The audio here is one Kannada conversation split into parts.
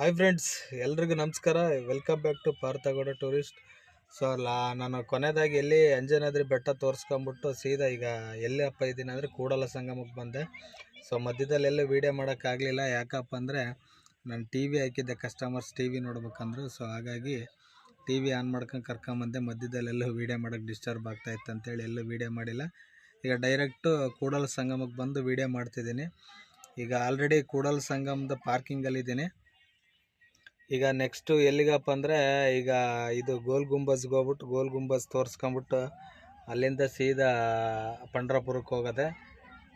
ಹಾಯ್ ಫ್ರೆಂಡ್ಸ್ ಎಲ್ರಿಗೂ ನಮಸ್ಕಾರ. Welcome back to Parthagowda tourist so ಲಾ, ನಾನು ಕೊನೆಯದಾಗಿ ಎಲ್ಲಿ ಅಂಜನಾದ್ರಿ ಬೆಟ್ಟ ತೋರಿಸ್ಕೊಂಬಿಟ್ಟು ಸೀದಾ ಈಗ ಎಲ್ಲಿ ಅಪ್ಪ ಇದ್ದೀನಿ ಅಂದರೆ ಕೂಡಲ ಸಂಗಮಕ್ಕೆ ಬಂದೆ. ಸೊ ಮಧ್ಯದಲ್ಲಿ ಎಲ್ಲೂ ವೀಡಿಯೋ ಮಾಡೋಕ್ಕಾಗಲಿಲ್ಲ ಯಾಕಪ್ಪ ಅಂದರೆ ನಾನು ಟಿ ವಿ ಹಾಕಿದ್ದೆ ಕಸ್ಟಮರ್ಸ್ ಟಿ ವಿ ನೋಡ್ಬೇಕಂದ್ರು. ಸೊ ಹಾಗಾಗಿ ಟಿ ವಿ ಆನ್ ಮಾಡ್ಕೊಂಡು ಕರ್ಕೊಂಬಂದೆ. ಮಧ್ಯದಲ್ಲೆಲ್ಲೂ ವೀಡಿಯೋ ಮಾಡೋಕ್ಕೆ ಡಿಸ್ಟರ್ಬ್ ಆಗ್ತಾಯಿತ್ತು ಅಂತೇಳಿ ಎಲ್ಲೂ ವೀಡಿಯೋ ಮಾಡಿಲ್ಲ. ಈಗ ಡೈರೆಕ್ಟು ಕೂಡಲ ಸಂಗಮಕ್ಕೆ ಬಂದು ವೀಡಿಯೋ ಮಾಡ್ತಿದ್ದೀನಿ. ಈಗ ಆಲ್ರೆಡಿ ಕೂಡಲ ಸಂಗಮದ ಪಾರ್ಕಿಂಗಲ್ಲಿದ್ದೀನಿ ಈಗ ನೆಕ್ಸ್ಟು ಎಲ್ಲಿಗಪ್ಪ ಅಂದರೆ ಈಗ ಇದು ಗೋಲ್ ಗುಂಬಜ್ಗೆ ಹೋಗ್ಬಿಟ್ಟು, ಗೋಲ್ ಗುಂಬಜ್ ತೋರಿಸ್ಕೊಂಬಿಟ್ಟು ಅಲ್ಲಿಂದ ಸೀದಾ ಪಂಡ್ರಾಪುರಕ್ಕೆ ಹೋಗೋದೆ.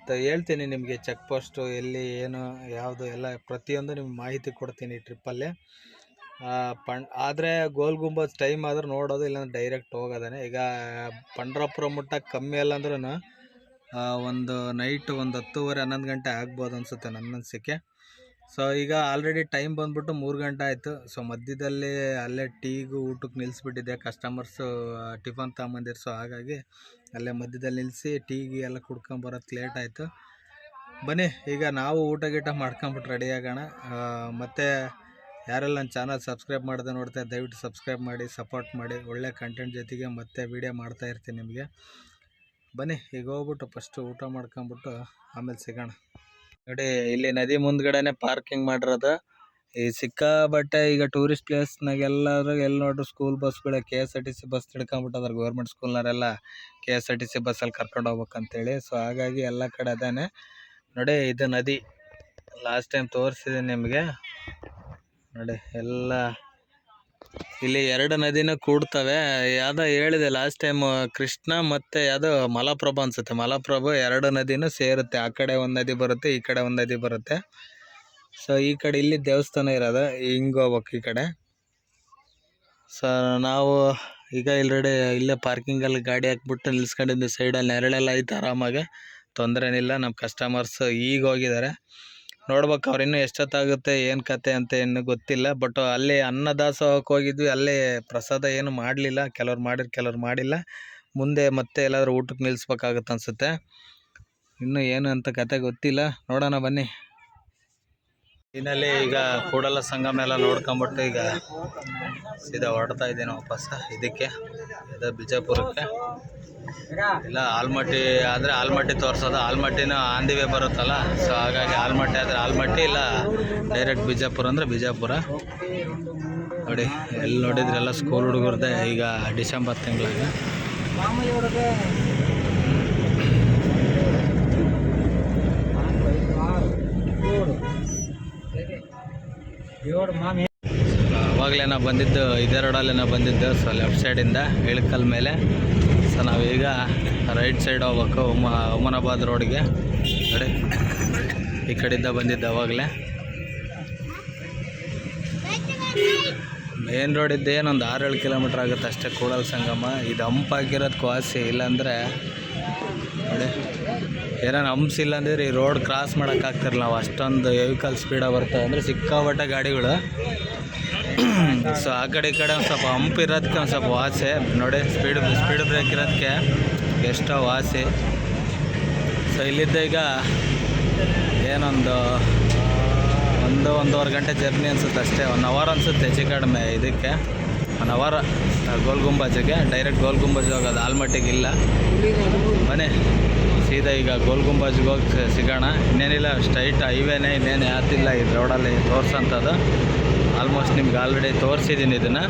ತ ಹೇಳ್ತೀನಿ ನಿಮಗೆ ಚೆಕ್ ಪೋಸ್ಟು ಎಲ್ಲಿ, ಏನು, ಯಾವುದು ಎಲ್ಲ ಪ್ರತಿಯೊಂದು ನಿಮ್ಗೆ ಮಾಹಿತಿ ಕೊಡ್ತೀನಿ ಟ್ರಿಪ್ಪಲ್ಲಿ ಪಂಡ್, ಆದರೆ ಗೋಲ್ ಗುಂಬಜ್ ಟೈಮ್ ಆದ್ರೆ ನೋಡೋದು, ಇಲ್ಲಾಂದ್ರೆ ಡೈರೆಕ್ಟ್ ಹೋಗೋದೇ ಈಗ ಪಂಡ್ರಾಪುರ ಮುಟ್ಟ ಕಮ್ಮಿ ಅಲ್ಲ ಅಂದ್ರೂ ಒಂದು ನೈಟ್ ಒಂದು ಹತ್ತುವರೆ ಹನ್ನೊಂದು ಗಂಟೆ ಆಗ್ಬೋದು ಅನಿಸುತ್ತೆ ನನ್ನ ಅನಿಸಿಕೆ ಸೊ ಈಗ ಆಲ್ರೆಡಿ ಟೈಮ್ ಬಂದ್ಬಿಟ್ಟು ಮೂರು ಗಂಟೆ ಆಯಿತು. ಸೊ ಮಧ್ಯದಲ್ಲಿ ಅಲ್ಲೇ ಟೀಗೂ, ಊಟಕ್ಕೆ ನಿಲ್ಲಿಸ್ಬಿಟ್ಟಿದ್ದೆ ಕಸ್ಟಮರ್ಸು ಟಿಫನ್ ತಗೊಂಬಂದಿರು ಸೊ ಹಾಗಾಗಿ ಅಲ್ಲೇ ಮಧ್ಯದಲ್ಲಿ ನಿಲ್ಲಿಸಿ ಟೀಗಿ ಎಲ್ಲ ಕುಡ್ಕೊಂಬರೋಕ್ಕೆ ಲೇಟ್ ಆಯಿತು. ಬನ್ನಿ, ಈಗ ನಾವು ಊಟ ಗೀಟ ಮಾಡ್ಕೊಂಬಿಟ್ಟು ರೆಡಿ ಆಗೋಣ. ಮತ್ತು ಯಾರೆಲ್ಲ ನನ್ನ ಚಾನಲ್ ಸಬ್ಸ್ಕ್ರೈಬ್ ಮಾಡದೆ ನೋಡ್ತಾ, ದಯವಿಟ್ಟು ಸಬ್ಸ್ಕ್ರೈಬ್ ಮಾಡಿ ಸಪೋರ್ಟ್ ಮಾಡಿ. ಒಳ್ಳೆ ಕಂಟೆಂಟ್ ಜೊತೆಗೆ ಮತ್ತೆ ವೀಡಿಯೋ ಮಾಡ್ತಾ ಇರ್ತೀನಿ ನಿಮಗೆ. ಬನ್ನಿ, ಈಗ ಹೋಗ್ಬಿಟ್ಟು ಫಸ್ಟು ಊಟ ಮಾಡ್ಕೊಂಬಿಟ್ಟು ಆಮೇಲೆ ಸಿಗೋಣ. ನೋಡಿ, ಇಲ್ಲಿ ನದಿ ಮುಂದ್ಗಡೆನೆ ಪಾರ್ಕಿಂಗ್ ಮಾಡಿರೋದು. ಈ ಸಿಕ್ಕಾಬಟ್ಟೆ ಈಗ ಟೂರಿಸ್ಟ್ ಪ್ಲೇಸ್ನಾಗ ಎಲ್ಲರೂ ಎಲ್ಲಿ ನೋಡ್ರು ಸ್ಕೂಲ್ ಬಸ್ಗಳು K S R T C bus ತಿಳ್ಕೊಂಬಿಟ್ಟದಾರೆ government ಸ್ಕೂಲ್ನವರೆಲ್ಲ K S R T C ಬಸ್ಸಲ್ಲಿ ಕರ್ಕೊಂಡು ಹೋಗ್ಬೇಕಂತೇಳಿ. ಸೊ ಹಾಗಾಗಿ ಎಲ್ಲ ಕಡೆ ಅದಾನೆ. ನೋಡಿ, ಇದು ನದಿ. ಲಾಸ್ಟ್ ಟೈಮ್ ತೋರಿಸಿದೆ ನಿಮಗೆ. ನೋಡಿ, ಎಲ್ಲ ಇಲ್ಲಿ ಎರಡು ನದಿನೂ ಕೂಡ್ತವೆ. ಯಾವುದೋ ಹೇಳಿದೆ ಲಾಸ್ಟ್ ಟೈಮ್ ಕೃಷ್ಣ ಮತ್ತು ಯಾವುದೋ ಮಲಪ್ರಭ ಅನಿಸುತ್ತೆ. ಮಲಪ್ರಭ ಎರಡು ನದಿನೂ ಸೇರುತ್ತೆ. ಆ ಕಡೆ ಒಂದು ನದಿ ಬರುತ್ತೆ, ಈ ಕಡೆ ಒಂದು ನದಿ ಬರುತ್ತೆ. ಸೊ ಈ ಕಡೆ ಇಲ್ಲಿ ದೇವಸ್ಥಾನ ಇರೋದು. ಹಿಂಗೆ ಹೋಗ್ಬೇಕು ಈ ಕಡೆ. ಸೊ ನಾವು ಈಗ ಇಲ್ರೆಡಿ ಇಲ್ಲೇ ಪಾರ್ಕಿಂಗಲ್ಲಿ ಗಾಡಿ ಹಾಕ್ಬಿಟ್ಟು ನಿಲ್ಸ್ಕೊಂಡಿದ್ವಿ. ಸೈಡಲ್ಲಿ ನೆರಳೆಲ್ಲ ಐತೆ ಆರಾಮಾಗಿ. ತೊಂದರೆ ಏನಿಲ್ಲ ನಮ್ಮ ಕಸ್ಟಮರ್ಸ್ ಈಗ ಹೋಗಿದ್ದಾರೆ. ನೋಡ್ಬೇಕು ಅವ್ರು ಇನ್ನೂ ಎಷ್ಟೊತ್ತಾಗುತ್ತೆ, ಏನು ಕತೆ ಅಂತ ಇನ್ನೂ ಗೊತ್ತಿಲ್ಲ. ಬಟ್ ಅಲ್ಲಿ ಅನ್ನದಾಸೋಹಕ್ಕೆ ಹೋಗಿದ್ವಿ. ಅಲ್ಲಿ ಪ್ರಸಾದ ಏನು ಮಾಡಲಿಲ್ಲ. ಕೆಲವ್ರು ಮಾಡಿದ್ರು ಕೆಲವ್ರು ಮಾಡಿಲ್ಲ. ಮುಂದೆ ಮತ್ತೆ ಎಲ್ಲಾದರೂ ಊಟಕ್ಕೆ ನಿಲ್ಲಿಸ್ಬೇಕಾಗತ್ತೆ ಅನಿಸುತ್ತೆ. ಇನ್ನೂ ಏನು ಅಂತ ಕತೆ ಗೊತ್ತಿಲ್ಲ. ನೋಡೋಣ ಬನ್ನಿ. ಇನ್ನಲ್ಲಿ ಈಗ ಕೂಡಲ ಸಂಗಮ ಎಲ್ಲ ನೋಡ್ಕೊಂಬಿಟ್ಟು ಈಗ ಸೀದಾ ಹೊರಡ್ತಾ ಇದ್ದೀನಿ ವಾಪಸ್. ಇದಕ್ಕೆ, ಇದು ಬಿಜಾಪುರಕ್ಕೆ. ಇಲ್ಲ, ಆಲ್ಮಟ್ಟಿ ಆದರೆ ಆಲ್ಮಟ್ಟಿ ತೋರಿಸೋದು. ಆಲ್ಮಟ್ಟಿನೂ ಆಂದಿವೆ ಬರುತ್ತಲ್ಲ ಸೊ ಹಾಗಾಗಿ ಆಲ್ಮಟ್ಟಿ ಆದರೆ ಆಲ್ಮಟ್ಟಿ ಇಲ್ಲ, ಡೈರೆಕ್ಟ್ ಬಿಜಾಪುರ ಅಂದರೆ ಬಿಜಾಪುರ. ನೋಡಿ, ಎಲ್ಲಿ ನೋಡಿದ್ರೆ ಎಲ್ಲ ಸ್ಕೂಲ್ ಹುಡುಗರದೇ ಈಗ ಡಿಸೆಂಬರ್ ತಿಂಗಳಾಗ. ಅವಾಗಲೇ ನಾವು ಬಂದಿದ್ದು ಇದೇ ರೋಡಲ್ಲೇ ನಾವು ಬಂದಿದ್ದು ಸೊ ಲೆಫ್ಟ್ ಸೈಡಿಂದ ಇಳಕಲ್ ಮೇಲೆ. ಸೊ ನಾವೀಗ ರೈಟ್ ಸೈಡ್ ಹೋಗ್ಬೇಕು, ಉಮ, ಉಮನಾಬಾದ್ ರೋಡ್ಗೆ ನೋಡಿ, ಈ ಕಡೆಯಿಂದ ಬಂದಿದ್ದು ಅವಾಗಲೇ. ಮೇನ್ ರೋಡಿದ್ದು ಏನೊಂದು ಆರು ಏಳು ಕಿಲೋಮೀಟ್ರ್ ಆಗುತ್ತೆ ಅಷ್ಟೇ ಕೂಡಲ್ ಸಂಗಮ. ಇದು ಹಂಪ್ ಕ್ವಾಸಿ ವಾಸಿ ಇಲ್ಲಾಂದರೆ, ನೋಡಿ. ಏನಾರು ಹಂಪ್ಸ್ ಇಲ್ಲ ಈ ರೋಡ್ ಕ್ರಾಸ್ ಮಾಡೋಕ್ಕಾಗ್ತಿರಲ್ಲ ನಾವು ಅಷ್ಟೊಂದು ವೆಹಿಕಲ್ ಸ್ಪೀಡಾಗಿ ಬರ್ತವೆ ಅಂದರೆ ಸಿಕ್ಕಾಪಟ್ಟೆ ಗಾಡಿಗಳು. ಸೊ ಆ ಕಡೆ ಈ ಕಡೆ ಒಂದು ಸ್ವಲ್ಪ ಹಂಪ್ ಇರೋದಕ್ಕೆ ಒಂದು ಸ್ವಲ್ಪ ವಾಸೆ. ನೋಡಿ ಸ್ಪೀಡ್ ಸ್ಪೀಡ್ ಬ್ರೇಕ್ ಇರೋದಕ್ಕೆ ಎಷ್ಟೋ ವಾಸಿ. ಸೊ ಇಲ್ಲಿದ್ದ ಈಗ ಏನೊಂದು ಒಂದು, ಒಂದೂವರೆ ಗಂಟೆ ಜರ್ನಿ ಅನ್ಸುತ್ತೆ ಅಷ್ಟೇ. ಒನ್ ಅವರ್ ಅನಿಸುತ್ತೆ ಹೆಚ್ಚು ಕಡಿಮೆ ಇದಕ್ಕೆ. ಒನ್ ಅವರ್ ಗೋಲ್ ಗುಂಬಾಜಿಗೆ. ಡೈರೆಕ್ಟ್ ಗೋಲ್ ಗುಂಬಾಜ್ ಹೋಗೋದು ಆಲ್ಮಟ್ಟಿಗೆ ಇಲ್ಲ. ಮನೆ. ಸೀದಾ ಈಗ ಗೋಲ್ ಗುಂಬಾಜ್ಗೆ ಹೋಗಿ ಸಿಗೋಣ. ಇನ್ನೇನಿಲ್ಲ ಸ್ಟ್ರೈಟ್ ಹೈವೇನೇ ಇನ್ನೇನು ಯಾತಿಲ್ಲ ಈ ರೋಡಲ್ಲಿ ತೋರ್ಸೋಂಥದ್ದು ಆಲ್ಮೋಸ್ಟ್ ನಿಮ್ಗೆ ಆಲ್ರೆಡಿ ತೋರಿಸಿದ್ದೀನಿ ಇದನ್ನು.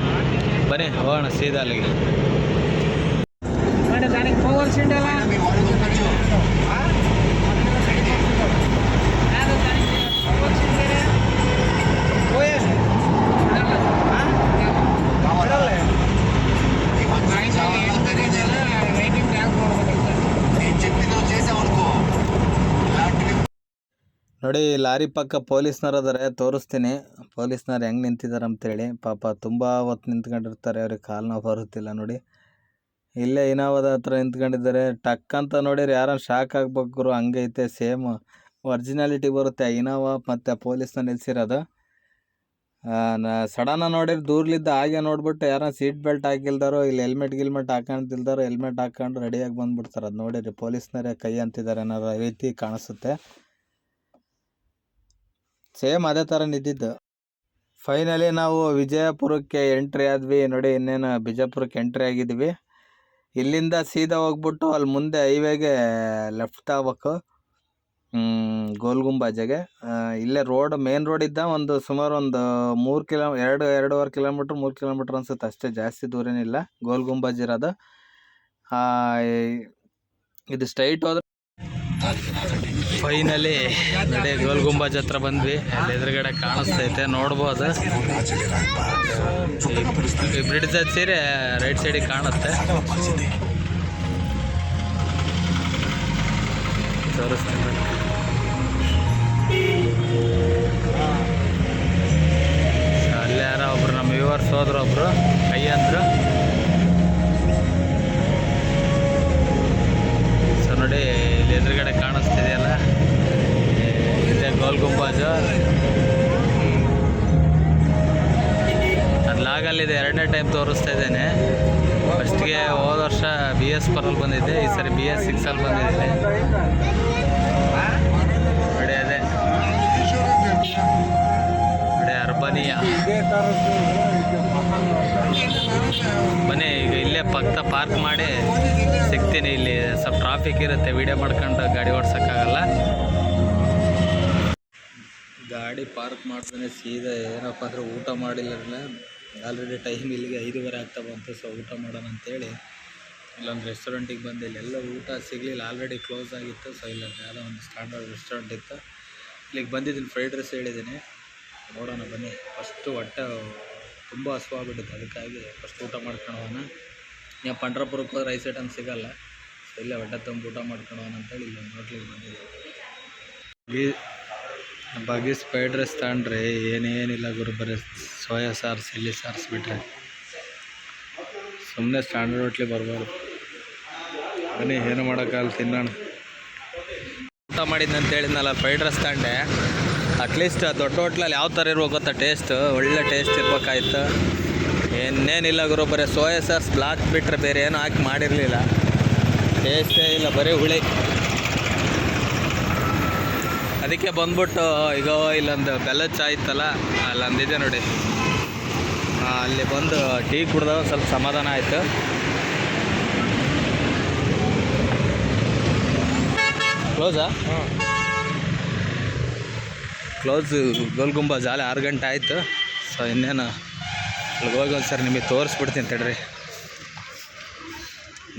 ಬನ್ನಿ, ಹೋಗೋಣ ಸೀದಾ ಅಲ್ಲಿಗೆ. ನೋಡಿ, ಲಾರಿ ಪಕ್ಕ ಪೊಲೀಸ್ನವ್ರು ಅದಾರೆ ತೋರಿಸ್ತೀನಿ. ಪೊಲೀಸ್ನವ್ರು ಹೆಂಗೆ ನಿಂತಿದ್ದಾರೆ ಅಂತೇಳಿ. ಪಾಪ ತುಂಬ ಹೊತ್ತು ನಿಂತ್ಕೊಂಡಿರ್ತಾರೆ, ಅವ್ರಿಗೆ ಕಾಲು ನೋವು ಬರುತ್ತಿಲ್ಲ ನೋಡಿ. ಇಲ್ಲೇ ಇನೋವಾದ ಹತ್ರ ನಿಂತ್ಕೊಂಡಿದ್ದಾರೆ. ಟಕ್ ಅಂತ ನೋಡಿರಿ ಯಾರೋ ಶಾಕ್ ಆಗ್ಬೇಕು ಹಂಗೆ ಐತೆ, ಸೇಮ್ ಒರ್ಜಿನಾಲಿಟಿ ಬರುತ್ತೆ. ಇನೋವಾ ಮತ್ತು ಪೊಲೀಸ್ನ ನಿಲ್ಸಿರೋದು. ಸಡನ್ನ ನೋಡಿರಿ ದೂರ್ಲಿದ್ದ ಹಾಗೆ ನೋಡ್ಬಿಟ್ಟು ಯಾರೋ ಸೀಟ್ ಬೆಲ್ಟ್ ಹಾಕಿಲ್ದಾರೋ, ಇಲ್ಲಿ ಹೆಲ್ಮೆಟ್ ಗಿಲ್ಮೆಟ್ ಹಾಕೊಂಡಿಲ್ದಾರೋ, ಹೆಲ್ಮೆಟ್ ಹಾಕೊಂಡು ರೆಡಿಯಾಗಿ ಬಂದ್ಬಿಡ್ತಾರೆ. ಅದು ನೋಡಿರಿ, ಪೊಲೀಸ್ನವರೇ ಕೈ ಅಂತಿದ್ದಾರೆ ಅನ್ನೋ ರೀತಿ ಕಾಣಿಸುತ್ತೆ. ಸೇಮ್ ಅದೇ ಥರ ನಿದ್ದಿದ್ದು ಫೈನಲಿ ನಾವು ವಿಜಯಪುರಕ್ಕೆ ಎಂಟ್ರಿ ಆದ್ವಿ. ನೋಡಿ ಇನ್ನೇನು ಬಿಜಾಪುರಕ್ಕೆ ಎಂಟ್ರಿ ಆಗಿದ್ವಿ. ಇಲ್ಲಿಂದ ಸೀದಾ ಹೋಗ್ಬಿಟ್ಟು ಅಲ್ಲಿ ಮುಂದೆ ಹೈವೇಗೆ ಲೆಫ್ಟ್ ಆಗ್ಬೇಕು. ಹ್ಮ್, ಗೋಲ್ ಗುಂಬಾಜೆಗೆ ಇಲ್ಲೇ ರೋಡ್ ಮೇನ್ ರೋಡ್ ಇದ್ದ ಒಂದು ಸುಮಾರು ಒಂದು ಮೂರು ಕಿಲೋ ಎರಡು ಎರಡೂವರೆ ಕಿಲೋಮೀಟ್ರ್ ಮೂರು ಕಿಲೋಮೀಟ್ರ್ ಅನ್ಸುತ್ತೆ. ಅಷ್ಟೇ ಜಾಸ್ತಿ ದೂರ ಏನಿಲ್ಲ ಗೋಲ್ ಗುಂಬಾಜ್ ಇರೋದು ಇದು ಸ್ಟ್ರೈಟ್ ಹೋದ್ರೆ ಫೈನಲಿ ನಡೆ ಗೋಲ್ ಗುಂಬಾಜ್ ಹತ್ರ ಬಂದ್ವಿ. ಅಲ್ಲಿ ಎದುರುಗಡೆ ಕಾಣಿಸ್ತೈತೆ, ನೋಡ್ಬೋದು. ಬ್ರಿಡ್ಜ್ ಹಚ್ಚಿರೆ ರೈಟ್ ಸೈಡಿಗೆ ಕಾಣುತ್ತೆ. ಅಲ್ಲಿ ಯಾರೋ ಒಬ್ರು, ನಮ್ಮ ವಿವರ್ಸ್ ಹೋದ್ರು ಒಬ್ರು, ಕೈ ಅಂದ್ರು. ಸೊ ನೋಡಿ ಇಲ್ಲಿ ಎದುರುಗಡೆ ಕಾಣಿಸ್ತಿದೆಯಲ್ಲ? ಇದೆ ಗೋಲ್ ಗುಂಬಾಜು. ಅದು ಲಾಗಲ್ಲಿದೆ ಎರಡನೇ ಟೈಮ್ ತೋರಿಸ್ತಾ ಇದ್ದೇನೆ. ಫಸ್ಟ್ಗೆ ಹೋದ ವರ್ಷ ಬಿ ಎಸ್ ಫೋರಲ್ಲಿ ಬಂದಿದ್ದೆ, ಈ ಸರಿ ಬಿ ಎಸ್ ಸಿಕ್ಸಲ್ಲಿ ಬಂದಿದ್ದೀನಿ. ನೋಡಿ ಅದೇ. ನೋಡಿ ಅರ್ಬನಿಯ. ಬನ್ನಿ, ಈಗ ಇಲ್ಲೇ ಪಕ್ಕ ಪಾರ್ಕ್ ಮಾಡಿ ಸಿಗ್ತೀನಿ ಇಲ್ಲಿ. ಟ್ರಾಫಿಕ್ ಇರುತ್ತೆ. ವಿಡಿಯೋ ಮಾಡ್ಕೊಂಡು ಗಾಡಿ ಓಡ್ಸೋಕ್ಕಾಗಲ್ಲ. ಗಾಡಿ ಪಾರ್ಕ್ ಮಾಡ್ತಾನೆ ಸೀದಾ ಏನಪ್ಪ ಅಂದರೆ ಊಟ ಮಾಡಿಲ್ಲ ಆಲ್ರೆಡಿ ಟೈಮ್ ಇಲ್ಲಿಗೆ ಐದುವರೆ ಆಗ್ತಾ ಬಂತು ಸೊ ಊಟ ಮಾಡೋಣ ಅಂತೇಳಿ. ಇಲ್ಲೊಂದು ರೆಸ್ಟೋರೆಂಟಿಗೆ ಬಂದೆ. ಇಲ್ಲೆಲ್ಲ ಊಟ ಸಿಗಲಿಲ್ಲ. ಆಲ್ರೆಡಿ ಕ್ಲೋಸ್ ಆಗಿತ್ತು ಸೊ ಇಲ್ಲೊಂದು ಯಾವುದೋ ಒಂದು ಸ್ಟ್ಯಾಂಡರ್ಡ್ ರೆಸ್ಟೋರೆಂಟ್ ಇತ್ತು. ಇಲ್ಲಿಗೆ ಬಂದಿದ್ದೀನಿ ಫ್ರೈಡ್ ರೈಸ್ ಹೇಳಿದ್ದೀನಿ. ನೋಡೋಣ, ಬನ್ನಿ. ಫಸ್ಟು ಹೊಟ್ಟೆ ತುಂಬ ಹಸುವಾಗ್ಬಿಟ್ಟಿತ್ತು ಅದಕ್ಕಾಗಿ ಫಸ್ಟ್ ಊಟ ಮಾಡ್ಕೊಳೋಣ ನೀವು ಪಂಡ್ರಪುರಕ್ಕೆ ರೈಸ್ ಐಟಮ್ ಸಿಗಲ್ಲ. ಇಲ್ಲೇ ಹೊಟ್ಟೆ ತುಂಬ ಊಟ ಮಾಡ್ಕೊಂಡು ಹೋಗೋಣ ಅಂತೇಳಿ ಒಂದು ಹೋಟ್ಲಿಗೆ ಬಂದಿದ್ದೀವಿ ಬಾಗಿ ಫ್ರೈಡ್ ರೈಸ್ ತಗೊಂಡ್ರೆ ಏನೇನಿಲ್ಲ ಗುರು, ಬರೀ ಸೋಯಾ ಸಾರ್ಸ್ ಇಲ್ಲಿ ಸಾರ್ಸ್ ಬಿಟ್ರೆ. ಸುಮ್ಮನೆ ಸ್ಟ್ಯಾಂಡರ್ಡ್ ಹೋಟ್ಲಿಗೆ ಬರ್ಬೋದು ಬನ್ನಿ, ಏನು ಮಾಡೋಕ್ಕಾಗಲ್ಲ ತಿನ್ನೋಣ. ಊಟ ಹೇಳಿದ್ನಲ್ಲ ಫ್ರೈಡ್ ರೈಸ್ ತಗೊಂಡೆ ಅಟ್ಲೀಸ್ಟ್ ದೊಡ್ಡ ಹೋಟ್ಲಲ್ಲಿ ಯಾವ ಥರ ಇರ್ಬೇಕು ಗೊತ್ತಾ ಟೇಸ್ಟ್ ಒಳ್ಳೆ ಟೇಸ್ಟ್ ಇರ್ಬೇಕಾಯ್ತು. ಏನೇನಿಲ್ಲ ಗುರು, ಬರೀ ಸೋಯಾ ಸಾಸ್ ಬ್ಲಾಕ್ ಬಿಟ್ಟರೆ ಬೇರೆ ಏನೂ ಹಾಕಿ ಮಾಡಿರಲಿಲ್ಲ. ಟೇಸ್ಟೇ ಇಲ್ಲ ಬರೀ ಹುಳಿ. ಅದಕ್ಕೆ ಬಂದ್ಬಿಟ್ಟು ಈಗ ಇಲ್ಲೊಂದು ಬೆಲ್ಲದ ಚಾ ಇತ್ತಲ್ಲ ಅಲ್ಲೊಂದಿದೆ ನೋಡಿ. ಅಲ್ಲಿ ಬಂದು ಟೀ ಕುಡ್ದಾಗ ಸ್ವಲ್ಪ ಸಮಾಧಾನ ಆಯಿತು. ಕ್ಲೋಸಾ ಕ್ಲೋಸ್ ಗೋಲ್ ಗುಂಬ ಜಾಲೆ ಆರು ಗಂಟೆ ಆಯಿತು. ಸೊ ಇನ್ನೇನು ಅಲ್ಲಿಗೆ ಹೋಗಿ ಒಂದು ಸರಿ ನಿಮಗೆ ತೋರಿಸ್ಬಿಡ್ತೀನಿ ತಡ್ರಿ.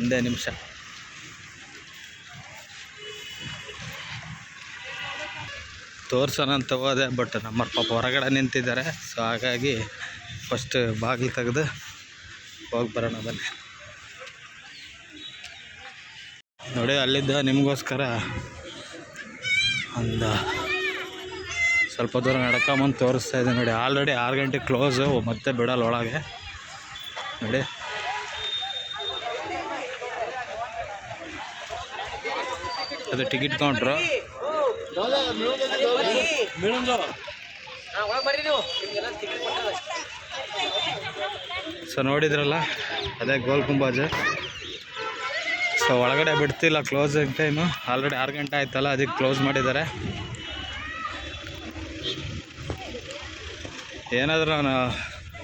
ಒಂದೇ ನಿಮಿಷ. ತೋರ್ಸೋಣ ಅಂತ ಹೋದೆ ಬಟ್ ನಮ್ಮ ಪಾಪ ಹೊರಗಡೆ ನಿಂತಿದ್ದಾರೆ. ಸೊ ಹಾಗಾಗಿ ಫಸ್ಟ್ ಬಾಗಿಲು ತೆಗೆದು ಹೋಗಿ ಬರೋಣ ಬನ್ನಿ. ನೋಡಿ, ಅಲ್ಲಿದ್ದ ನಿಮಗೋಸ್ಕರ ಒಂದು ಸ್ವಲ್ಪ ದೂರ ನಡ್ಕೊಂಬಂದು ತೋರಿಸ್ತಾ ಇದ್ದೀನಿ. ನೋಡಿ ಆಲ್ರೆಡಿ ಆರು ಗಂಟೆ ಕ್ಲೋಸು ಮತ್ತೆ ಬಿಡಲ್ಲ ಒಳಗೆ. ನೋಡಿ. ಅದು ಟಿಕೆಟ್ ಕೌಂಟ್ರು ಸೊ ನೋಡಿದ್ರಲ್ಲ ಅದೇ ಗೋಲ್ ಕುಂಬಾಜ್ ಸೊ ಒಳಗಡೆ ಬಿಡ್ತಿಲ್ಲ ಕ್ಲೋಸ್ ಟೈಮು ಆಲ್ರೆಡಿ ಆರು ಗಂಟೆ ಆಯ್ತಲ್ಲ ಅದಕ್ಕೆ ಕ್ಲೋಸ್ ಮಾಡಿದ್ದಾರೆ. ಏನಾದರೂ ನಾನು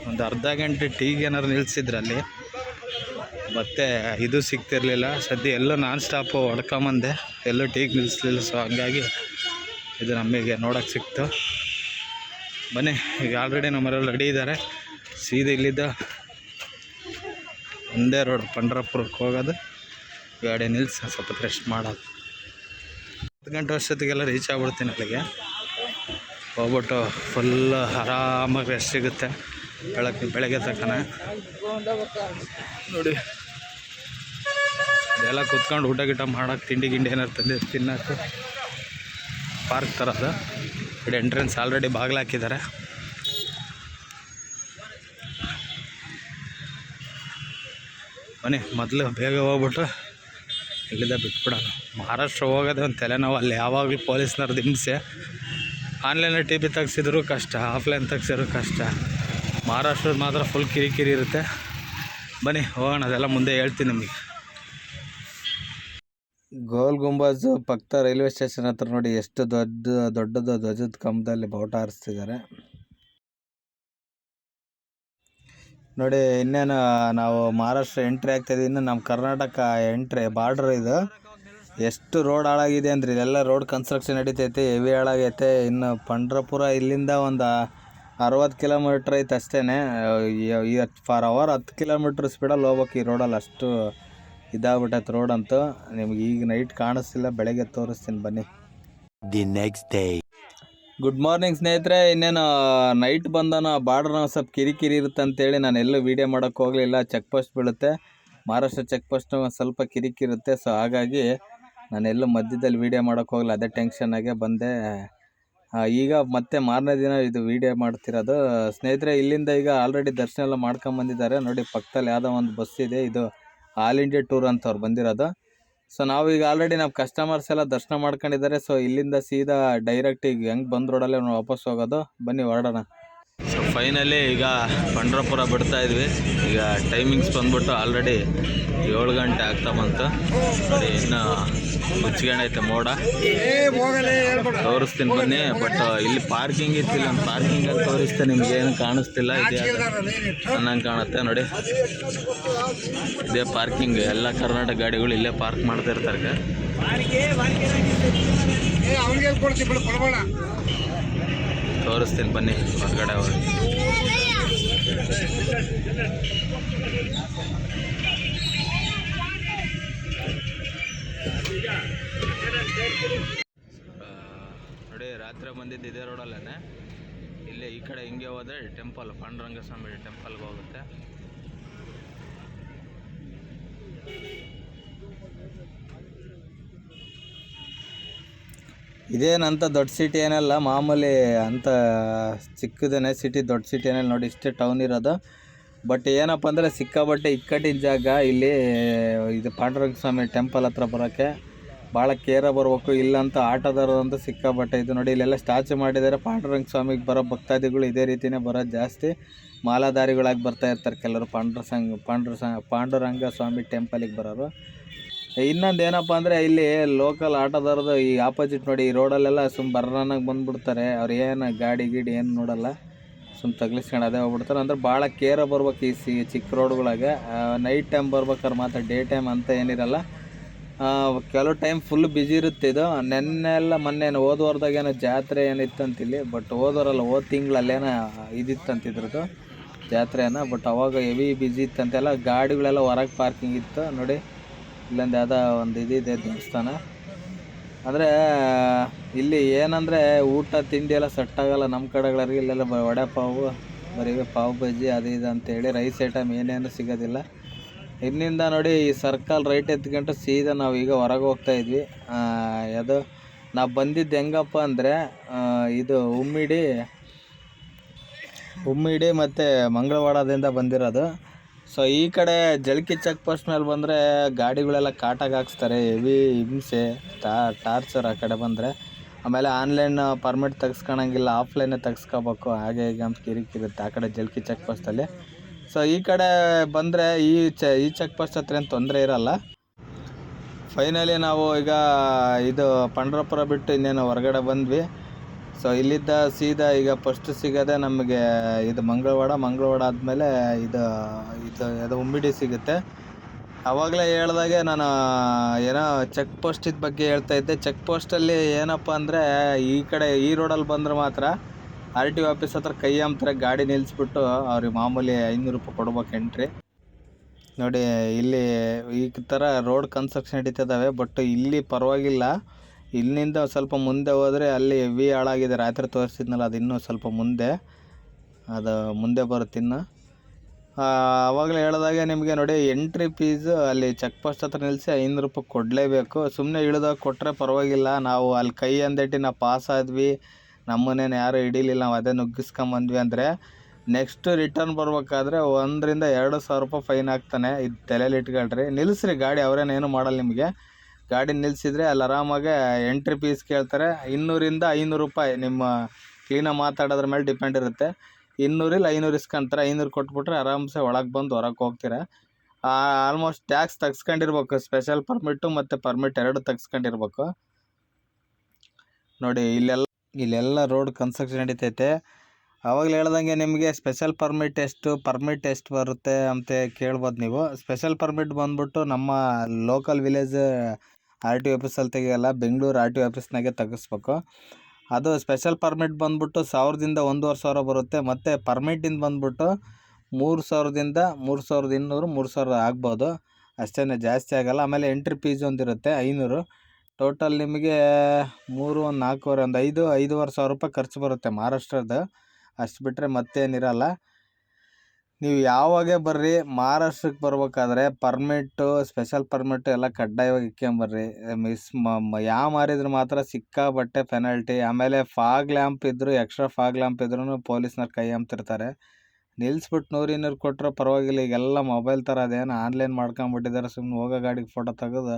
ಒಂದು ಅರ್ಧ ಗಂಟೆ ಟೀಗೆ ಏನಾದ್ರು ನಿಲ್ಲಿಸಿದ್ರಲ್ಲಿ ಮತ್ತೆ ಇದು ಸಿಗ್ತಿರಲಿಲ್ಲ. ಸದ್ಯ ಎಲ್ಲೂ ನಾನ್ ಸ್ಟಾಪು ಹೊಡ್ಕೊಂಬಂದೆ ಎಲ್ಲೂ ಟೀಗೆ ನಿಲ್ಲಿಸ್ಲಿಲ್ಲ ಸೊ ಹಂಗಾಗಿ ಇದು ನಮಗೆ ನೋಡೋಕ್ಕೆ ಸಿಕ್ತು. ಬನ್ನಿ, ಈಗ ಆಲ್ರೆಡಿ ನಮ್ಮರೆಲ್ಲ ರೆಡಿ ಇದ್ದಾರೆ. ಸೀದಾ ಇಲ್ಲಿದ್ದ ಒಂದೇ ರೋಡ್ ಪಂಡ್ರಾಪುರಕ್ಕೆ ಹೋಗೋದು. ಗಾಡಿ ನಿಲ್ಸಿ, ಸ್ವಲ್ಪ ರೆಸ್ಟ್ ಮಾಡೋದು. ಹತ್ತು ಗಂಟೆ ವರ್ಷತ್ತಿಗೆಲ್ಲ ರೀಚ್ ಆಗ್ಬಿಡ್ತೀನಿ ಅಲ್ಲಿಗೆ ಹೋಗ್ಬಿಟ್ಟು ಫುಲ್ ಆರಾಮಾಗಿ ರೆಸ್ಟ್ ಸಿಗುತ್ತೆ. ಬೆಳಗ್ಗೆ ಬೆಳಗ್ಗೆ ತಕ್ಕನ ನೋಡಿ. ಎಲ್ಲ ಕುತ್ಕೊಂಡು ಊಟ ಗಿಟ ಮಾಡೋಕೆ ತಿಂಡಿ ಗಿಂಡಿ ಏನಾರು ತಂದು ತಿನ್ನೋಕ್ಕೆ ಪಾರ್ಕ್ ಥರದ ಇಲ್ಲಿ ಎಂಟ್ರೆನ್ಸ್ ಆಲ್ರೆಡಿ ಬಾಗಿಲು ಹಾಕಿದ್ದಾರೆ. ಬನ್ನಿ ಮೊದಲು ಬೇಗ ಹೋಗ್ಬಿಟ್ಟು ಇಲ್ಲಿಂದ ಬಿಟ್ಬಿಡೋಣ. ಮಹಾರಾಷ್ಟ್ರ ಹೋಗೋದೇ ಒಂದು ತಲೆನೋವು ಅಲ್ಲಿ ಯಾವಾಗಲೂ ಪೊಲೀಸ್ನವ್ರದ್ದು ಹಿಂಸೆ ಆನ್ಲೈನಲ್ಲಿ ಟಿ ವಿ ತೆಗ್ಸಿದ್ರು ಕಷ್ಟ ಆಫ್ಲೈನ್ ತೆಗ್ಸಿದ್ರು ಕಷ್ಟ. ಮಹಾರಾಷ್ಟ್ರದ ಮಾತ್ರ ಫುಲ್ ಕಿರಿಕಿರಿ ಇರುತ್ತೆ. ಬನ್ನಿ ಹೋಗೋಣ, ಅದೆಲ್ಲ ಮುಂದೆ ಹೇಳ್ತೀನಿ ನಿಮಗೆ. ಗೋಲ್ ಗುಂಬಜ್ ಪಕ್ಕ ರೈಲ್ವೆ ಸ್ಟೇಷನ್ ಹತ್ರ ನೋಡಿ ಎಷ್ಟು ದೊಡ್ಡ, ದೊಡ್ಡದು ಧ್ವಜದ ಕಂಬದಲ್ಲಿ ಬಾವುಟ ಹಾರಿಸ್ತಿದ್ದಾರೆ. ನೋಡಿ, ಇನ್ನೇನು, ನಾವು ಮಹಾರಾಷ್ಟ್ರ ಎಂಟ್ರಿ ಆಗ್ತಾಯಿದ್ದೀವಿ ಇನ್ನು ನಮ್ಮ ಕರ್ನಾಟಕ ಎಂಟ್ರಿ, ಬಾರ್ಡ್ರ್ ಇದು. ಎಷ್ಟು ರೋಡ್ ಹಾಳಾಗಿದೆ ಅಂದ್ರೆ ಇಲ್ಲೆಲ್ಲ ರೋಡ್ ಕನ್ಸ್ಟ್ರಕ್ಷನ್ ನಡೀತೈತೆ ಹೆವಿ ಹಾಳಾಗೈತೆ. ಇನ್ನು ಪಂಡ್ರಪುರ ಇಲ್ಲಿಂದ ಒಂದು ಅರವತ್ತು ಕಿಲೋಮೀಟ್ರ್ ಐತೆ ಅಷ್ಟೇ ಫಾರ್ ಅವರ್ ಹತ್ತು ಕಿಲೋಮೀಟ್ರ್ ಸ್ಪೀಡಲ್ಲಿ ಹೋಗ್ಬೇಕು ಈ ರೋಡಲ್ಲಿ ಅಷ್ಟು ಇದಾಗ್ಬಿಟ್ಟೈತೆ ರೋಡ್ ಅಂತ. ನಿಮ್ಗೆ ಈಗ ನೈಟ್ ಕಾಣಿಸ್ತಿಲ್ಲ ಬೆಳಗ್ಗೆ ತೋರಿಸ್ತೀನಿ ಬನ್ನಿ. The next day good morning ಸ್ನೇಹಿತರೆ ಇನ್ನೇನು ನೈಟ್ ಬಂದನು ಬಾರ್ಡ್ರ್ ಸ್ವಲ್ಪ ಕಿರಿಕಿರಿ ಇರುತ್ತೆ ಅಂತೇಳಿ ನಾನು ಎಲ್ಲೂ ವೀಡಿಯೋ ಮಾಡೋಕ್ಕೆ ಹೋಗಲಿಲ್ಲ ಚೆಕ್ ಪೋಸ್ಟ್ ಬೀಳುತ್ತೆ. ಮಹಾರಾಷ್ಟ್ರ ಚೆಕ್ ಪೋಸ್ಟ್ ಸ್ವಲ್ಪ ಕಿರಿಕಿರಿ ಇರುತ್ತೆ ಸೊ ಹಾಗಾಗಿ ನಾನು ಎಲ್ಲೂ ಮಧ್ಯದಲ್ಲಿ ವೀಡಿಯೋ ಮಾಡೋಕ್ಕೆ ಹೋಗಲಿಲ್ಲ ಅದೇ ಟೆನ್ಷನ್ನಾಗೆ ಬಂದೆ. ಈಗ ಮತ್ತೆ ಮಾರನೇ ದಿನ ಇದು ವೀಡಿಯೋ ಮಾಡ್ತಿರೋದು. ಸ್ನೇಹಿತರೆ ಇಲ್ಲಿಂದ ಈಗ ಆಲ್ರೆಡಿ ದರ್ಶನ ಎಲ್ಲ ಮಾಡ್ಕೊಂಬಂದಿದ್ದಾರೆ. ನೋಡಿ ಪಕ್ಕದಲ್ಲಿ ಯಾವುದೋ ಒಂದು ಬಸ್ ಇದೆ ಇದು ಆಲ್ ಇಂಡಿಯಾ ಟೂರ್ ಅಂತ ಅವ್ರು ಬಂದಿರೋದು. ಸೊ ನಾವು ಈಗ ಆಲ್ರೆಡಿ ನಮ್ಮ ಕಸ್ಟಮರ್ಸ್ ಎಲ್ಲ ದರ್ಶನ ಮಾಡ್ಕೊಂಡಿದ್ದಾರೆ. ಸೊ ಇಲ್ಲಿಂದ ಸೀದಾ ಡೈರೆಕ್ಟ್ ಈಗ ಹೆಂಗೆ ಬಂದ್ ರೋಡಲ್ಲೇ ನಾವು ವಾಪಸ್ ಹೋಗೋದು? ಬನ್ನಿ ಹೊರಡೋಣ. ಸೊ ಫೈನಲಿ ಈಗ ಪಂಡ್ರಪುರ ಬಿಡ್ತಾ ಇದ್ವಿ. ಈಗ ಟೈಮಿಂಗ್ಸ್ ಬಂದ್ಬಿಟ್ಟು ಆಲ್ರೆಡಿ ಏಳು ಗಂಟೆ ಆಗ್ತಾ ಬಂತು. ನೋಡಿ ಇನ್ನು ಮುಚ್ಕೊಂಡೈತೆ ಮೋಡ. ತೋರಿಸ್ತೀನಿ ಬನ್ನಿ ಬಟ್ ಇಲ್ಲಿ ಪಾರ್ಕಿಂಗ್ ಇತ್ತಿಲ್ಲ ಪಾರ್ಕಿಂಗ್ ಅಲ್ಲಿ ತೋರಿಸ್ತೆ, ನಿಮ್ಗೆ ಏನು ಕಾಣಿಸ್ತಿಲ್ಲ, ಇದೇ ಅನ್ನಂಗೆ ಕಾಣುತ್ತೆ ನೋಡಿ. ಇದೇ ಪಾರ್ಕಿಂಗ್ ಎಲ್ಲ ಕರ್ನಾಟಕ ಗಾಡಿಗಳು ಇಲ್ಲೇ ಪಾರ್ಕ್ ಮಾಡ್ತಾ ಇರ್ತಾರೆ. ತೋರಿಸ್ತೀನಿ, ಬನ್ನಿ ಹೊರಗಡೆ ನೋಡಿ, ರಾತ್ರಿ ಬಂದಿದ್ದು ಇದೇ ರೋಡಲ್ಲೇ ಇಲ್ಲೇ ಈ ಕಡೆ ಹಿಂಗೆ ಹೋದ್ರೆ ಟೆಂಪಲ್ ಪಾಂಡುರಂಗ ಸ್ವಾಮಿ ಟೆಂಪಲ್ಗೆ ಹೋಗುತ್ತೆ. ಇದೇನಂತ ದೊಡ್ಡ ಸಿಟಿ ಏನಲ್ಲ, ಮಾಮೂಲಿ ಅಂತ ಚಿಕ್ಕದೇನೆ ಸಿಟಿ ದೊಡ್ಡ ಸಿಟಿ ಏನಿಲ್ಲ ನೋಡಿ, ಇಷ್ಟೇ ಟೌನ್ ಇರೋದು. ಬಟ್ ಏನಪ್ಪ ಅಂದರೆ ಸಿಕ್ಕಾಬಟ್ಟೆ ಇಕ್ಕಟ್ಟಿನ ಜಾಗ, ಇಲ್ಲಿ ಇದು ಪಾಂಡುರಂಗ ಸ್ವಾಮಿ ಟೆಂಪಲ್ ಹತ್ರ ಬರೋಕ್ಕೆ ಭಾಳ ಕೇರ ಬರಬೇಕು. ಇಲ್ಲಂತ ಆಟೋದವ್ರದಂತೂ ಸಿಕ್ಕಾಬಟ್ಟೆ ಇದು ನೋಡಿ, ಇಲ್ಲೆಲ್ಲ ಸ್ಟ್ಯಾಚು ಮಾಡಿದ್ದಾರೆ. ಪಾಂಡುರಂಗ ಸ್ವಾಮಿಗೆ ಬರೋ ಭಕ್ತಾದಿಗಳು ಇದೇ ರೀತಿಯೇ ಬರೋದು ಜಾಸ್ತಿ. ಮಾಲಾಧಾರಿಗಳಾಗಿ ಬರ್ತಾ ಇರ್ತಾರೆ ಕೆಲವರು ಪಾಂಡುರ ಸಂಘ, ಪಾಂಡುರ ಪಾಂಡುರಂಗ ಸ್ವಾಮಿ ಟೆಂಪಲಿಗೆ ಬರೋರು. ಇನ್ನೊಂದು ಏನಪ್ಪ ಅಂದರೆ ಇಲ್ಲಿ ಲೋಕಲ್ ಆಟೋದವ್ರದ್ದು ಈ ಆಪೋಸಿಟ್ ನೋಡಿ, ಈ ರೋಡಲ್ಲೆಲ್ಲ ಸುಮ್ ಬರ್ರನಾಗ ಬಂದ್ಬಿಡ್ತಾರೆ. ಅವ್ರು ಏನು ಗಾಡಿ ಗೀಡಿ ಏನು ನೋಡಲ್ಲ. ಸುಮ್ ತಗ್ಲಿಸ್ಕೊಂಡು ಅದೇ ಹೋಗ್ಬಿಡ್ತಾರೆ. ಅಂದ್ರೆ ಭಾಳ ಕೇರ ಬರ್ಬೇಕು ಈ ಸಿ ಚಿಕ್ಕ ರೋಡ್ಗಳಾಗೆ ನೈಟ್ ಟೈಮ್ ಬರ್ಬೇಕಾದ್ರೆ ಮಾತ್ರ ಡೇ ಟೈಮ್ ಅಂತ ಏನಿರಲ್ಲ. ಕೆಲವು ಟೈಮ್ ಫುಲ್ ಬ್ಯುಸಿ ಇರುತ್ತೆ ಇದು. ನೆನ್ನೆ ಎಲ್ಲ ಮೊನ್ನೆ ಹೋದ ವಾರದಾಗ ಏನೋ ಜಾತ್ರೆ ಏನಿತ್ತಂತಿಲ್ಲಿ ಬಟ್ ಹೋದವರಲ್ಲ, ಹೋದ ತಿಂಗಳಲ್ಲೇನೋ ಇದಿತ್ತಂತಿದ್ರದ್ದು ಜಾತ್ರೆ ಜಾತ್ರೆನ ಬಟ್ ಅವಾಗ ಹೆವಿ ಬ್ಯುಸಿ ಇತ್ತಂತೆಲ್ಲ ಗಾಡಿಗಳೆಲ್ಲ ಹೊರಗೆ ಪಾರ್ಕಿಂಗ್ ಇತ್ತು. ನೋಡಿ ಇಲ್ಲೊಂದು ಯಾವುದೋ ಒಂದು ಇದಿದೆ ದೇವಸ್ಥಾನ. ಆದರೆ, ಇಲ್ಲಿ ಏನಂದರೆ ಊಟ, ತಿಂಡಿ ಎಲ್ಲ ಸೆಟ್ ನಮ್ಮ ಕಡೆಗಳಿಗೆ ಇಲ್ಲೆಲ್ಲ ಬ- ವಡೆ ಪಾವು, ಬರೀ ಪಾವ್ ಬಜ್ಜಿ, ಅದು ಇದು ಅಂತೇಳಿ ರೈಸ್ ಐಟಮ್ ಏನೇನು ಸಿಗೋದಿಲ್ಲ. ಇಲ್ಲಿಂದ ನೋಡಿ ಈ ಸರ್ಕಲ್ ರೈಟ್ ಎತ್ಕೊಂಡು ಸೀದಾ ನಾವು ಈಗ ಹೊರಗೆ ಹೋಗ್ತಾ ಇದ್ವಿ. ಅದು ನಾವು ಬಂದಿದ್ದು ಹೆಂಗಪ್ಪ ಅಂದರೆ ಇದು ಉಮ್ಮಿಡಿ ಉಮ್ಮಿಡಿ ಮತ್ತು ಮಂಗಳವಾಡದಿಂದ ಬಂದಿರೋದು. ಸೊ ಈ ಕಡೆ ಜಲ್ಕಿ ಚೆಕ್ ಪೋಸ್ಟ್ ಮೇಲೆ ಬಂದರೆ ಗಾಡಿಗಳೆಲ್ಲ ಕಾಟಾಗಿ ಹಾಕ್ಸ್ತಾರೆ ಹೆವಿ ಹಿಂಸೆ ಟಾರ್ಚರ್ ಆ ಕಡೆ ಬಂದರೆ. ಆಮೇಲೆ ಆನ್ಲೈನ್ ಪರ್ಮಿಟ್ ತೆಗ್ಸ್ಕೊಳಂಗಿಲ್ಲ ಆಫ್ಲೈನೇ ತೆಗ್ಸ್ಕೋಬೇಕು, ಹಾಗೆ ಹೀಗೆ ಅಂತ ಕಿರಿಕಿರುತ್ತೆ ಆ ಕಡೆ ಜಲ್ಕಿ ಚೆಕ್ ಪೋಸ್ಟಲ್ಲಿ ಸೊ ಈ ಕಡೆ ಬಂದರೆ ಈ ಚ, ಈ ಚೆಕ್ ಪೋಸ್ಟ್ ಹತ್ರ ಏನು ತೊಂದರೆ ಇರಲ್ಲ. ಫೈನಲಿ ನಾವು ಈಗ ಇದು ಪಂಡ್ರಪುರ ಬಿಟ್ಟು ಇನ್ನೇನು ಹೊರಗಡೆ ಬಂದ್ವಿ. ಸೊ ಇಲ್ಲಿದ್ದ ಸೀದಾ ಈಗ ಫಸ್ಟ್ ಸಿಗೋದೆ ನಮಗೆ ಇದು ಮಂಗಳವಾಡ ಮಂಗಳವಾಡ ಆದಮೇಲೆ ಇದು ಇದು, ಅದು ಉಮ್ಮಿಡಿ ಸಿಗುತ್ತೆ. ಅವಾಗಲೇ ಹೇಳ್ದಾಗೆ ನಾನು, ಏನೋ ಚೆಕ್ ಪೋಸ್ಟಿದ ಬಗ್ಗೆ ಹೇಳ್ತಾ ಇದ್ದೆ. ಚೆಕ್ ಪೋಸ್ಟಲ್ಲಿ ಏನಪ್ಪ ಅಂದರೆ, ಈ ಕಡೆ, ಈ ರೋಡಲ್ಲಿ ಬಂದರೆ ಮಾತ್ರ ಆರ್ ಟಿ ಆಫೀಸ್ ಹತ್ರ ಕೈ ಅಂತಾರೆ ಗಾಡಿ ನಿಲ್ಲಿಸ್ಬಿಟ್ಟು ಅವ್ರಿಗೆ ಮಾಮೂಲಿ ಐನೂರು ರೂಪಾಯಿ ಕೊಡ್ಬೇಕು ಎಂಟ್ರಿ ನೋಡಿ, ಇಲ್ಲಿ ಈ ಥರ ರೋಡ್ ಕನ್ಸ್ಟ್ರಕ್ಷನ್ ನಡೀತಿದ್ದಾವೆ ಬಟ್ ಇಲ್ಲಿ ಪರವಾಗಿಲ್ಲ. ಇಲ್ಲಿಂದ ಸ್ವಲ್ಪ ಮುಂದೆ ಹೋದರೆ ಅಲ್ಲಿ ಹೆವಿ ಹಾಳಾಗಿದೆ. ರಾತ್ರಿ ತೋರಿಸಿದ್ನಲ್ಲ, ಅದು ಇನ್ನೂ ಸ್ವಲ್ಪ ಮುಂದೆ. ಅದು ಮುಂದೆ ಬರುತ್ತೆ ಇನ್ನು. ಆವಾಗಲೇ ಹೇಳಿದಾಗೆ ನಿಮಗೆ ನೋಡಿ ಎಂಟ್ರಿ ಫೀಸು ಅಲ್ಲಿ ಚೆಕ್ ಪೋಸ್ಟ್ ಹತ್ರ ನಿಲ್ಲಿಸಿ ಐನೂರು ರೂಪಾಯಿ ಕೊಡಲೇಬೇಕು. ಸುಮ್ಮನೆ ಇಳಿದಾಗ ಕೊಟ್ಟರೆ ಪರವಾಗಿಲ್ಲ. ನಾವು ಅಲ್ಲಿ ಕೈ ಅಂದಿಟ್ಟು ನಾವು ಪಾಸ್ ಆದ್ವಿ. ನಮ್ಮನೇನು ಯಾರು ಹಿಡೀಲಿಲ್ಲ. ನಾವು ಅದೇ ನುಗ್ಗಿಸ್ಕೊಂಬಂದ್ವಿ ಅಂದರೆ ನೆಕ್ಸ್ಟ್ ರಿಟರ್ನ್ ಬರ್ಬೇಕಾದ್ರೆ ಒಂದರಿಂದ ಎರಡು ಸಾವಿರ ರೂಪಾಯಿ ಫೈನ್ ಆಗ್ತಾನೆ. ಇದು ತಲೆಯಲ್ಲಿ ಇಟ್ಕೊಳ್ರಿ. ನಿಲ್ಲಿಸ್ರಿ ಗಾಡಿ ಅವರೇನೇನು ಮಾಡಲ್ಲ ನಿಮಗೆ. ಗಾಡಿ ನಿಲ್ಲಿಸಿದ್ರೆ ಅಲ್ಲಿ ಆರಾಮಾಗೆ ಎಂಟ್ರಿ ಫೀಸ್ ಕೇಳ್ತಾರೆ. ಇನ್ನೂರಿಂದ ಐನೂರು ರೂಪಾಯಿ ನಿಮ್ಮ ಕ್ಲೀನಾಗಿ ಮಾತಾಡೋದ್ರ ಮೇಲೆ ಡಿಪೆಂಡ್ ಇರುತ್ತೆ. ಇನ್ನೂರಿಲ್ಲ ಐನೂರು ಇಸ್ಕೊಂತಾರೆ ಐನೂರು ಕೊಟ್ಬಿಟ್ರೆ ಆರಾಮ್ಸೆ ಒಳಗೆ ಬಂದು ಹೊರಗೆ ಹೋಗ್ತೀರ. ಆಲ್ಮೋಸ್ಟ್ ಟ್ಯಾಕ್ಸ್ ತೆಗ್ಸ್ಕೊಂಡಿರ್ಬೇಕು. ಸ್ಪೆಷಲ್ ಪರ್ಮಿಟು ಮತ್ತು ಪರ್ಮಿಟ್ ಎರಡು ತೆಗ್ಸ್ಕೊಂಡಿರ್ಬೇಕು. ನೋಡಿ, ಇಲ್ಲೆಲ್ಲ ಇಲ್ಲೆಲ್ಲ ರೋಡ್ ಕನ್ಸ್ಟ್ರಕ್ಷನ್ ನಡೀತೈತೆ. ಅವಾಗಲೇ ಹೇಳ್ದಂಗೆ ನಿಮಗೆ ಸ್ಪೆಷಲ್ ಪರ್ಮಿಟ್ ಎಷ್ಟು ಪರ್ಮಿಟ್ ಎಷ್ಟು ಬರುತ್ತೆ ಅಂತ ಕೇಳ್ಬೋದು ನೀವು. ಸ್ಪೆಷಲ್ ಪರ್ಮಿಟ್ ಬಂದ್ಬಿಟ್ಟು ನಮ್ಮ ಲೋಕಲ್ ವಿಲೇಜ್ ಆರ್ ಟಿ ಆಫೀಸಲ್ಲಿ ತೆಗಿಯಲ್ಲ, ಬೆಂಗಳೂರು ಆರ್ ಟಿ ಆಫೀಸ್ನಾಗೆ ತೆಗಿಸ್ಬೇಕು. ಅದು ಸ್ಪೆಷಲ್ ಪರ್ಮಿಟ್ ಬಂದ್ಬಿಟ್ಟು ಸಾವಿರದಿಂದ ಒಂದೂವರೆ ಸಾವಿರ ಬರುತ್ತೆ. ಮತ್ತು ಪರ್ಮಿಟಿಂದ ಬಂದ್ಬಿಟ್ಟು ಮೂರು ಸಾವಿರದಿಂದ ಮೂರು ಸಾವಿರದ ಇನ್ನೂರು, ಮೂರು ಸಾವಿರ ಆಗ್ಬೋದು. ಅಷ್ಟೇ ಜಾಸ್ತಿ ಆಗೋಲ್ಲ. ಆಮೇಲೆ ಎಂಟ್ರಿ ಫೀಸ್ ಒಂದಿರುತ್ತೆ, ಐನೂರು. ಟೋಟಲ್ ನಿಮಗೆ ಮೂರು ಒಂದು ನಾಲ್ಕೂವರೆ, ಒಂದು ಐದು, ಐದೂವರೆ ಸಾವಿರ ರೂಪಾಯಿ ಖರ್ಚು ಬರುತ್ತೆ ಮಹಾರಾಷ್ಟ್ರದ್ದು. ಅಷ್ಟು ಬಿಟ್ಟರೆ ಮತ್ತೇನಿರಲ್ಲ. ನೀವು ಯಾವಾಗೆ ಬರ್ರಿ ಮಹಾರಾಷ್ಟ್ರಕ್ಕೆ ಬರ್ಬೇಕಾದ್ರೆ ಪರ್ಮಿಟ್ಟು ಸ್ಪೆಷಲ್ ಪರ್ಮಿಟ್ ಎಲ್ಲ ಕಡ್ಡಾಯವಾಗಿ ಇಕ್ಕೊಂಬರ್ರಿ ಮಿಸ್ ಯಾವ ಮಾರಿದ್ರೆ ಮಾತ್ರ ಸಿಕ್ಕಾಬಟ್ಟೆ ಪೆನಾಲ್ಟಿ ಆಮೇಲೆ ಫಾಗ್ ಲ್ಯಾಂಪ್ ಇದ್ದರೂ ಎಕ್ಸ್ಟ್ರಾ ಫಾಗ್ ಲ್ಯಾಂಪ್ ಇದ್ರೂ ಪೊಲೀಸ್ನವ್ರು ಕೈ ಅಂಬ್ತಿರ್ತಾರೆ ನಿಲ್ಲಿಸ್ಬಿಟ್ಟು ನೂರು ಇನ್ನೂರು ಕೊಟ್ಟರೆ ಪರವಾಗಿಲ್ಲ, ಈಗೆಲ್ಲ ಮೊಬೈಲ್ ಥರ ಅದೇನು ಆನ್ಲೈನ್ ಮಾಡ್ಕೊಂಬಿಟ್ಟಿದ್ದಾರೆ ಸುಮ್ಮನೆ ಹೋಗೋ ಗಾಡಿಗೆ ಫೋಟೋ ತೆಗೆದು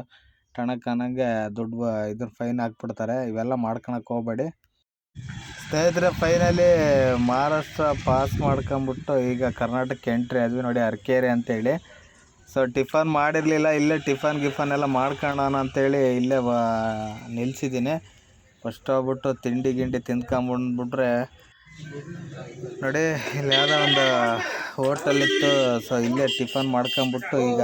ಟಣಕ್ಕೆ ಅನ್ನಂಗೆ ದುಡ್ಡು ಇದ್ರ ಫೈನ್ ಹಾಕ್ಬಿಡ್ತಾರೆ. ಇವೆಲ್ಲ ಮಾಡ್ಕೊಳಕ್ಕೆ ಹೋಗ್ಬೇಡಿ. ಸ್ನೇಹಿತರೆ ಫೈನಲಿ ಮಹಾರಾಷ್ಟ್ರ ಪಾಸ್ ಮಾಡ್ಕೊಂಬಿಟ್ಟು ಈಗ ಕರ್ನಾಟಕಕ್ಕೆ ಎಂಟ್ರಿ ಆದ್ವಿ ನೋಡಿ ಅರ್ಕೇರಿ ಅಂತೇಳಿ. ಸೊ ಟಿಫನ್ ಮಾಡಿರಲಿಲ್ಲ, ಇಲ್ಲೇ ಟಿಫನ್ ಗಿಫನ್ ಎಲ್ಲ ಮಾಡ್ಕೊಳ್ಳೋಣ ಅಂತೇಳಿ ಇಲ್ಲೇ ನಿಲ್ಲಿಸಿದ್ದೀನಿ ನಿಲ್ಸಿದ್ದೀನಿ. ಫಸ್ಟ್ ಹೋಗ್ಬಿಟ್ಟು ತಿಂಡಿ ಗಿಂಡಿ ತಿಂದ್ಕೊಂಬಂದ್ಬಿಟ್ರೆ ನೋಡಿ, ಇಲ್ಲಿ ಯಾವುದೋ ಒಂದು ಹೋಟೆಲ್ ಇತ್ತು. ಸೊ ಇಲ್ಲೇ ಟಿಫನ್ ಮಾಡ್ಕೊಂಬಿಟ್ಟು ಈಗ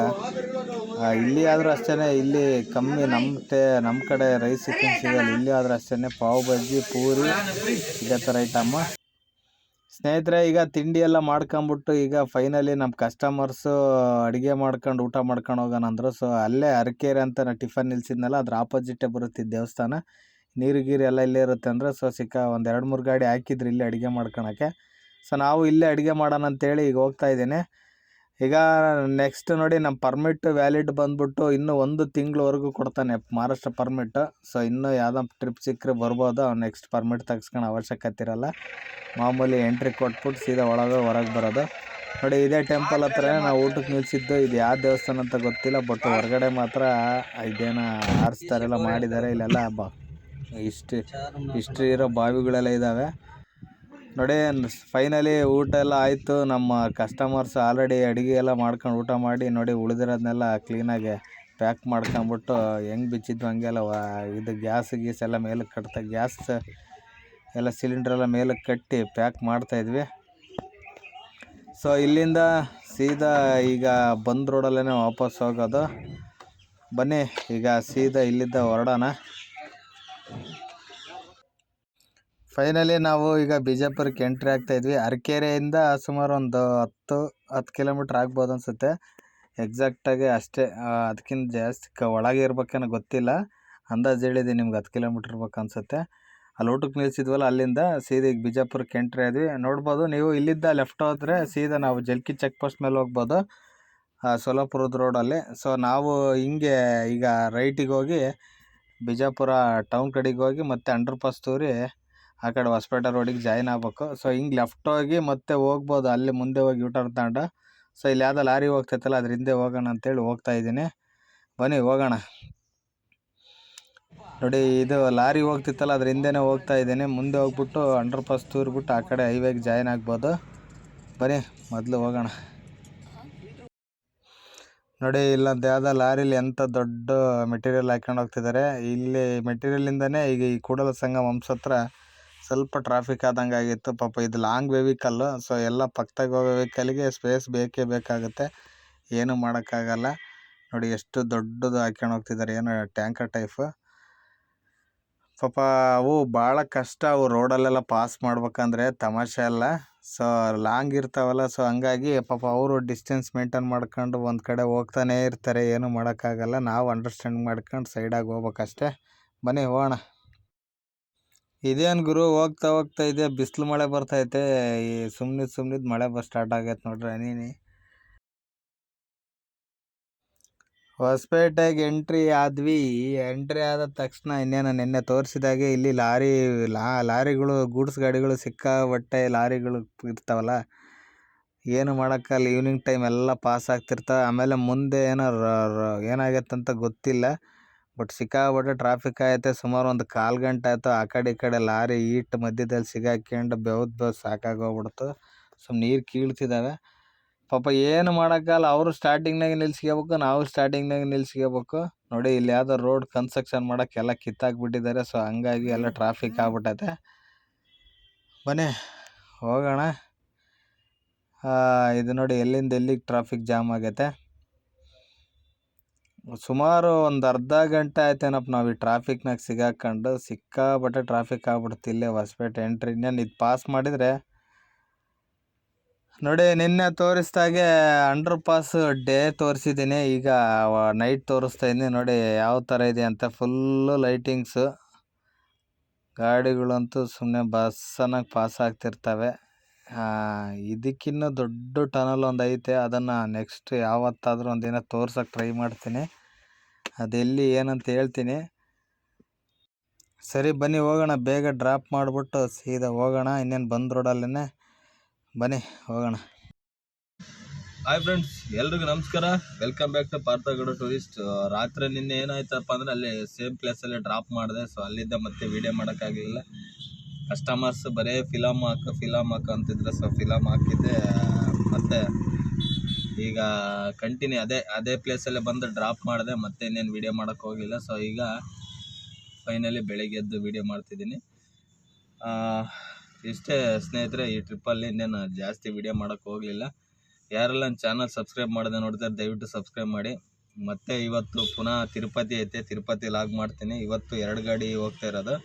ಇಲ್ಲಿ ಆದರೂ ಅಷ್ಟೇ ಇಲ್ಲಿ ಕಮ್ಮಿ ನಮ್ಮ ತೇ ನಮ್ಮ ಕಡೆ ರೈಸ್ ಚಿಕನ್ ಸಿಗಲ್ಲ. ಇಲ್ಲಿ ಆದರೂ ಅಷ್ಟೇ ಪಾವ್ ಬಜ್ಜಿ, ಪೂರಿ, ಇದೇ ಥರ ಐಟಮ್ಮ ಸ್ನೇಹಿತರೆ, ಈಗ ತಿಂಡಿ ಎಲ್ಲ ಮಾಡ್ಕೊಂಬಿಟ್ಟು ಈಗ ಫೈನಲಿ ನಮ್ಮ ಕಸ್ಟಮರ್ಸು ಅಡುಗೆ ಮಾಡ್ಕೊಂಡು, ಊಟ ಮಾಡ್ಕೊಂಡು ಹೋಗೋಣ ಅಂದರು ಸೊ ಅಲ್ಲೇ ಅರಕೇರಿ ಅಂತ ನಾನು ಟಿಫನ್ ನಿಲ್ಸಿದ್ನಲ್ಲ, ಅದ್ರ ಆಪೋಸಿಟೇ ಬರುತ್ತೆ ದೇವಸ್ಥಾನ. ನೀರು ಗೀರು ಎಲ್ಲ ಇಲ್ಲೇ ಇರುತ್ತೆ ಅಂದರೆ ಸೊ ಸಿಕ್ಕ ಒಂದು ಎರಡು ಮೂರು ಗಾಡಿ ಹಾಕಿದ್ರು ಇಲ್ಲೇ ಅಡುಗೆ ಮಾಡ್ಕೊಳಕ್ಕೆ. ಸೊ ನಾವು ಇಲ್ಲೇ ಅಡುಗೆ ಮಾಡೋಣ ಅಂತೇಳಿ ಈಗ ಹೋಗ್ತಾ ಇದ್ದೀನಿ. ಈಗ ನೆಕ್ಸ್ಟ್ ನೋಡಿ ನಮ್ಮ ಪರ್ಮಿಟ್ ವ್ಯಾಲಿಡ್ ಬಂದ್ಬಿಟ್ಟು ಇನ್ನೂ ಒಂದು ತಿಂಗಳವರೆಗೂ ಕೊಡ್ತಾನೆ ಮಹಾರಾಷ್ಟ್ರ ಪರ್ಮಿಟ್ ಸೊ ಇನ್ನೂ ಯಾವುದೋ ಟ್ರಿಪ್ ಸಿಕ್ಕರೆ ಬರ್ಬೋದು, ಅವ್ನು ನೆಕ್ಸ್ಟ್ ಪರ್ಮಿಟ್ ತೆಗ್ಸ್ಕೊಳೋ ಅವಶ್ಯಕತೆ ಇರೋಲ್ಲ. ಮಾಮೂಲಿ ಎಂಟ್ರಿ ಕೊಟ್ಬಿಟ್ಟು ಸೀದಾ ಒಳಗೆ ಹೊರಗೆ ಬರೋದು. ನೋಡಿ ಇದೇ ಟೆಂಪಲ್ ಹತ್ರನೇ ನಾವು ಊಟಕ್ಕೆ ನಿಲ್ಲಿಸಿದ್ದು ಇದು ಯಾವ ದೇವಸ್ಥಾನ ಅಂತ ಗೊತ್ತಿಲ್ಲ ಬಟ್ ಹೊರಗಡೆ ಮಾತ್ರ ಇದೇನ ಆರಿಸ್ತಾರೆಲ್ಲ ಮಾಡಿದ್ದಾರೆ, ಇಲ್ಲೆಲ್ಲ ಬ ಹಿಸ್ಟ್ರಿ ಇಷ್ಟು ಇರೋ ಬಾವಿಗಳೆಲ್ಲ ಇದ್ದಾವೆ ನೋಡಿ ಫೈನಲಿ ಊಟ ಎಲ್ಲ ಆಯಿತು. ನಮ್ಮ ಕಸ್ಟಮರ್ಸ್ ಆಲ್ರೆಡಿ ಅಡುಗೆ ಎಲ್ಲ ಮಾಡ್ಕೊಂಡು ಊಟ ಮಾಡಿ, ನೋಡಿ ಉಳಿದಿರೋದನ್ನೆಲ್ಲ ಕ್ಲೀನಾಗಿ ಪ್ಯಾಕ್ ಮಾಡ್ಕೊಂಬಿಟ್ಟು ಹೆಂಗೆ ಬಿಚ್ಚಿದ್ದು ಹಂಗೆಲ್ಲ ಇದು ಗ್ಯಾಸ್ ಗೀಸ್ ಎಲ್ಲ ಮೇಲಕ್ಕೆ ಕಟ್ತಾ ಗ್ಯಾಸ್ ಎಲ್ಲ ಸಿಲಿಂಡ್ರೆಲ್ಲ ಮೇಲಕ್ಕೆ ಕಟ್ಟಿ ಪ್ಯಾಕ್ ಮಾಡ್ತಾಯಿದ್ವಿ ಸೊ ಇಲ್ಲಿಂದ ಸೀದಾ ಈಗ ಬಂದ್ ರೋಡಲ್ಲೇ ವಾಪಸ್ ಹೋಗೋದು. ಬನ್ನಿ, ಈಗ ಸೀದಾ ಇಲ್ಲಿಂದ ಹೊರಡೋಣ. ಫೈನಲಿ ನಾವು ಈಗ ಬಿಜಾಪುರಕ್ಕೆ ಎಂಟ್ರಿ ಆಗ್ತಾ ಇದ್ವಿ. ಅರಕೆರೆಯಿಂದ ಸುಮಾರು ಒಂದು ಹತ್ತು ಹತ್ತು ಕಿಲೋಮೀಟ್ರ್ ಆಗ್ಬೋದು ಅನಿಸುತ್ತೆ. ಎಕ್ಸಾಕ್ಟಾಗಿ ಅಷ್ಟೇ ಅದಕ್ಕಿಂತ ಜಾಸ್ತಿ ಕ, ಒಳಗೆ ಇರ್ಬೇಕೇನೋ ಗೊತ್ತಿಲ್ಲ. ಅಂದಾಜು ಹೇಳಿದ್ದೀನಿ ನಿಮ್ಗೆ ಹತ್ತು ಕಿಲೋಮೀಟ್ರ್ ಇರ್ಬೇಕು ಅನ್ಸುತ್ತೆ. ಅಲ್ಲಿ ಊಟಕ್ಕೆ ನಿಲ್ಸಿದ್ವಲ್ಲ, ಅಲ್ಲಿಂದ ಸೀದಾ ಈಗ ಬಿಜಾಪುರಕ್ಕೆ ಎಂಟ್ರಿ ಆದ್ವಿ. ನೋಡ್ಬೋದು, ನೀವು ಇಲ್ಲಿದ್ದ ಲೆಫ್ಟ್ ಹೋದರೆ ಸೀದಾ ನಾವು ಜಲ್ಕಿ ಚೆಕ್ ಪೋಸ್ಟ್ ಮೇಲೆ ಹೋಗ್ಬೋದು ಸೋಲಾಪುರದ ರೋಡಲ್ಲಿ ಸೊ ನಾವು ಹಿಂಗೆ ಈಗ ರೈಟಿಗೆ ಹೋಗಿ ಬಿಜಾಪುರ ಟೌನ್ ಕಡೆಗೆ ಹೋಗಿ ಮತ್ತೆ ಅಂಡರ್ ಪಾಸ್ ತೂರಿ ಆ ಕಡೆ ಹೊಸಪೇಟೆ ರೋಡಿಗೆ ಜಾಯ್ನ್ ಆಗ್ಬೇಕು. ಸೊ ಹಿಂಗೆ ಲೆಫ್ಟ್ ಹೋಗಿ ಮತ್ತೆ ಹೋಗ್ಬೋದು. ಅಲ್ಲಿ ಮುಂದೆ ಹೋಗಿ ಯೂಟರ್ನ್ ತಗೊಂಡು. ಸೊ ಇಲ್ಲಿ ಯಾವುದೋ ಲಾರಿ ಹೋಗ್ತೈತಲ್ಲ, ಅದ್ರ ಹಿಂದೆ ಹೋಗೋಣ ಅಂತೇಳಿ ಹೋಗ್ತಾ ಇದ್ದೀನಿ. ಬನ್ನಿ, ಹೋಗೋಣ. ನೋಡಿ, ಇದು ಲಾರಿ ಹೋಗ್ತಿತ್ತಲ್ಲ, ಅದ್ರ ಹಿಂದೆನೇ ಹೋಗ್ತಾ ಇದ್ದೀನಿ. ಮುಂದೆ ಹೋಗ್ಬಿಟ್ಟು ಅಂಡರ್ ಪಾಸ್ ತೂರ್ಬಿಟ್ಟು ಆ ಕಡೆ ಹೈವೇಗೆ ಜಾಯ್ನ್ ಆಗ್ಬೋದು. ಬನ್ನಿ, ಮೊದಲು ಹೋಗೋಣ. ನೋಡಿ, ಇಲ್ಲೊಂದು ಯಾವುದೋ ಲಾರಿಲಿ ಎಂಥ ದೊಡ್ಡ ಮೆಟೀರಿಯಲ್ ಹಾಕ್ಕೊಂಡು ಹೋಗ್ತಿದ್ದಾರೆ. ಇಲ್ಲಿ ಮೆಟೀರಿಯಲಿಂದನೇ ಈಗ ಈ ಕೂಡಲ ಸಂಗಮ ಹತ್ರ ಸ್ವಲ್ಪ ಟ್ರಾಫಿಕ್ ಆದಂಗೆ ಆಗಿತ್ತು. ಪಾಪ ಇದು ಲಾಂಗ್ ವೆವಿಕಲ್ಲು ಸೊ ಎಲ್ಲ ಪಕ್ಕದಾಗ ಹೋಗೋ ವೆಹಿಕಲ್ಗೆ ಸ್ಪೇಸ್ ಬೇಕೇ ಬೇಕಾಗುತ್ತೆ. ಏನು ಮಾಡೋಕ್ಕಾಗಲ್ಲ. ನೋಡಿ ಎಷ್ಟು ದೊಡ್ಡದು ಹಾಕ್ಯಂಡು ಹೋಗ್ತಿದ್ದಾರೆ ಏನೋ ಟ್ಯಾಂಕರ್ ಟೈಪ್ ಪಾಪ ಅವು ಭಾಳ ಕಷ್ಟ. ಅವು ರೋಡಲ್ಲೆಲ್ಲ ಪಾಸ್ ಮಾಡ್ಬೇಕಂದ್ರೆ ತಮಾಷೆ ಅಲ್ಲ. ಸೊ ಲಾಂಗ್ ಇರ್ತಾವಲ್ಲ. ಸೊ ಹಂಗಾಗಿ ಪಾಪ ಅವರು ಡಿಸ್ಟೆನ್ಸ್ ಮೇಂಟೈನ್ ಮಾಡ್ಕೊಂಡು ಒಂದು ಕಡೆ ಹೋಗ್ತಾನೇ ಇರ್ತಾರೆ. ಏನು ಮಾಡೋಕ್ಕಾಗಲ್ಲ. ನಾವು ಅಂಡರ್ಸ್ಟ್ಯಾಂಡ್ ಮಾಡ್ಕೊಂಡು ಸೈಡಾಗಿ ಹೋಗ್ಬೇಕಷ್ಟೇ. ಬನ್ನಿ, ಹೋಗೋಣ. ಇದೇನು ಗುರು ಹೋಗ್ತಾ ಹೋಗ್ತಾ ಇದೆ, ಬಿಸಿಲು ಮಳೆ ಬರ್ತೈತೆ ಈ ಸುಮ್ನಿದ್ ಸುಮ್ನಿದ್ ಮಳೆ ಬರ್ ಸ್ಟಾರ್ಟ್ ಆಗೈತೆ ನೋಡ್ರಿ ನೀನಿ ಹೊಸಪೇಟೆಗೆ ಎಂಟ್ರಿ ಆದ್ವಿ ಎಂಟ್ರಿ ಆದ ತಕ್ಷಣ ಇನ್ನೇನು ನಿನ್ನೆ ತೋರಿಸಿದಾಗೆ ಇಲ್ಲಿ ಲಾರಿ, ಲಾ, ಲಾರಿಗಳು, ಗೂಡ್ಸ್ ಗಾಡಿಗಳು ಸಿಕ್ಕ ಬಟ್ಟೆ ಲಾರಿಗಳು ಇರ್ತಾವಲ್ಲ, ಏನು ಮಾಡೋಕ್ಕಲ್ಲ ಈವ್ನಿಂಗ್ ಟೈಮ್ ಎಲ್ಲ ಪಾಸ್ ಆಗ್ತಿರ್ತಾವೆ ಆಮೇಲೆ ಮುಂದೆ ಏನೋ ಅಂತ ಗೊತ್ತಿಲ್ಲ. ಬಟ್ ಸಿಕ್ಕಾಪಟ್ಟೆ ಟ್ರಾಫಿಕ್ ಆಯ್ತು ಸುಮಾರು ಒಂದು ಕಾಲು ಗಂಟೆ ಆಯಿತು. ಆ ಕಡೆ ಈ ಕಡೆ ಲಾರಿ ಈಟ್ ಮಧ್ಯದಲ್ಲಿ ಸಿಗಾಕ್ಯಂಡು ಬೆವ್ದು ಬೆವ್ದು ಸಾಕಾಗೋಗ್ಬಿಡ್ತು. ಸುಮ್ ನೀರು ಕೀಳ್ತಿದ್ದಾವೆ ಪಾಪ ಏನು ಮಾಡೋಕ್ಕಲ್ಲ ಅವರು ಸ್ಟಾರ್ಟಿಂಗ್ನಾಗ ನಿಲ್ಸ್ಕೋಬೇಕು ನಾವು ಸ್ಟಾರ್ಟಿಂಗ್ನಾಗ ನಿಲ್ಸ್ಕೋಬೇಕು ನೋಡಿ ಇಲ್ಲಿ ಯಾವುದೋ ರೋಡ್ ಕನ್ಸ್ಟ್ರಕ್ಷನ್ ಮಾಡೋಕ್ಕೆಲ್ಲ ಕಿತ್ತಾಕ್ಬಿಟ್ಟಿದ್ದಾರೆ. ಸೊ ಹಂಗಾಗಿ ಎಲ್ಲ ಟ್ರಾಫಿಕ್ ಆಗ್ಬಿಟ್ಟೈತೆ. ಬನ್ನಿ ಹೋಗೋಣ. ಇದು ನೋಡಿ ಎಲ್ಲಿಂದ ಎಲ್ಲಿಗೆ ಟ್ರಾಫಿಕ್ ಜಾಮ್ ಆಗೈತೆ. ಸುಮಾರು ಒಂದು ಅರ್ಧ ಗಂಟೆ ಆಯ್ತೇನಪ್ಪ ನಾವು ಈ ಟ್ರಾಫಿಕ್ನಾಗ ಸಿಗಾಕೊಂಡು. ಸಿಕ್ಕಾಪಟ್ಟೆ ಟ್ರಾಫಿಕ್ ಆಗ್ಬಿಡ್ತು ಇಲ್ಲೇ ಹೊಸಪೇಟೆ ಎಂಟ್ರಿ ಇನ್ನೇನು ಇದು ಪಾಸ್ ಮಾಡಿದರೆ. ನೋಡಿ ನಿನ್ನೆ ತೋರಿಸ್ದಾಗೆ ಅಂಡರ್ ಪಾಸ್ ಡೇ ತೋರಿಸಿದ್ದೀನಿ ಈಗ ನೈಟ್ ತೋರಿಸ್ತಾ ಇದ್ದೀನಿ. ನೋಡಿ ಯಾವ ಥರ ಇದೆ ಅಂತ ಫುಲ್ಲು ಲೈಟಿಂಗ್ಸು ಗಾಡಿಗಳಂತೂ ಸುಮ್ಮನೆ ಬಸ್ಸನ್ನಾಗಿ ಪಾಸ್ ಆಗ್ತಿರ್ತವೆ. ಇದಕ್ಕಿನ್ನೂ ದೊಡ್ಡ ಟನಲ್ ಒಂದು ಐತೆ, ಅದನ್ನು ನೆಕ್ಸ್ಟ್ ಯಾವತ್ತಾದರೂ ಒಂದಿನ ತೋರ್ಸಕ್ಕೆ ಟ್ರೈ ಮಾಡ್ತೀನಿ. ಅದೆಲ್ಲಿ ಏನಂತ ಹೇಳ್ತೀನಿ. ಸರಿ, ಬನ್ನಿ ಹೋಗೋಣ, ಬೇಗ ಡ್ರಾಪ್ ಮಾಡಿಬಿಟ್ಟು ಸೀದಾ ಹೋಗೋಣ, ಇನ್ನೇನು ಬಂದ್ ರೋಡಲ್ಲೇ ಬನ್ನಿ ಹೋಗೋಣ. ಹಾಯ್ ಫ್ರೆಂಡ್ಸ್ ಎಲ್ರಿಗೂ ನಮಸ್ಕಾರ. Welcome back to Parthagowda tourist ರಾತ್ರಿ ನಿನ್ನೆ ಏನಾಯ್ತಪ್ಪ ಅಂದರೆ ಅಲ್ಲಿ ಸೇಮ್ ಪ್ಲೇಸಲ್ಲೇ ಡ್ರಾಪ್ ಮಾಡಿದೆ ಸೊ ಅಲ್ಲಿದ್ದ ಮತ್ತೆ ವಿಡಿಯೋ ಮಾಡೋಕ್ಕಾಗಲಿಲ್ಲ. ಕಸ್ಟಮರ್ಸ್ ಬರೀ ಫಿಲಮ್ ಹಾಕು ಫಿಲಮ್ ಹಾಕು ಅಂತಿದ್ರೆ. ಸೊ ಫಿಲಮ್ ಹಾಕಿದ್ದೆ. ಮತ್ತೆ ಈಗ ಕಂಟಿನ್ಯೂ ಅದೇ ಅದೇ ಪ್ಲೇಸಲ್ಲೇ ಬಂದು ಡ್ರಾಪ್ ಮಾಡಿದೆ. ಮತ್ತೆ ಇನ್ನೇನು ವಿಡಿಯೋ ಮಾಡೋಕ್ಕೆ ಹೋಗಿಲ್ಲ. ಸೊ ಈಗ ಫೈನಲಿ ಬೆಳಗ್ಗೆ ಎದ್ದು ವಿಡಿಯೋ ಮಾಡ್ತಿದ್ದೀನಿ. ಇಷ್ಟೇ ಸ್ನೇಹಿತರೆ, ಈ ಟ್ರಿಪ್ಪಲ್ಲಿ ಇನ್ನೇನು ಜಾಸ್ತಿ ವಿಡಿಯೋ ಮಾಡೋಕ್ಕೆ ಹೋಗಲಿಲ್ಲ. ಯಾರೆಲ್ಲ ನನ್ನ ಚಾನಲ್ ಸಬ್ಸ್ಕ್ರೈಬ್ ಮಾಡದೆ ನೋಡ್ತಾರೆ ದಯವಿಟ್ಟು ಸಬ್ಸ್ಕ್ರೈಬ್ ಮಾಡಿ. ಮತ್ತೆ ಇವತ್ತು ಪುನಃ ತಿರುಪತಿ ಐತೆ. ತಿರುಪತಿ ಲಾಗ್ ಮಾಡ್ತೀನಿ. ಇವತ್ತು ಎರಡು ಗಾಡಿ ಹೋಗ್ತಾ ಇರೋದು.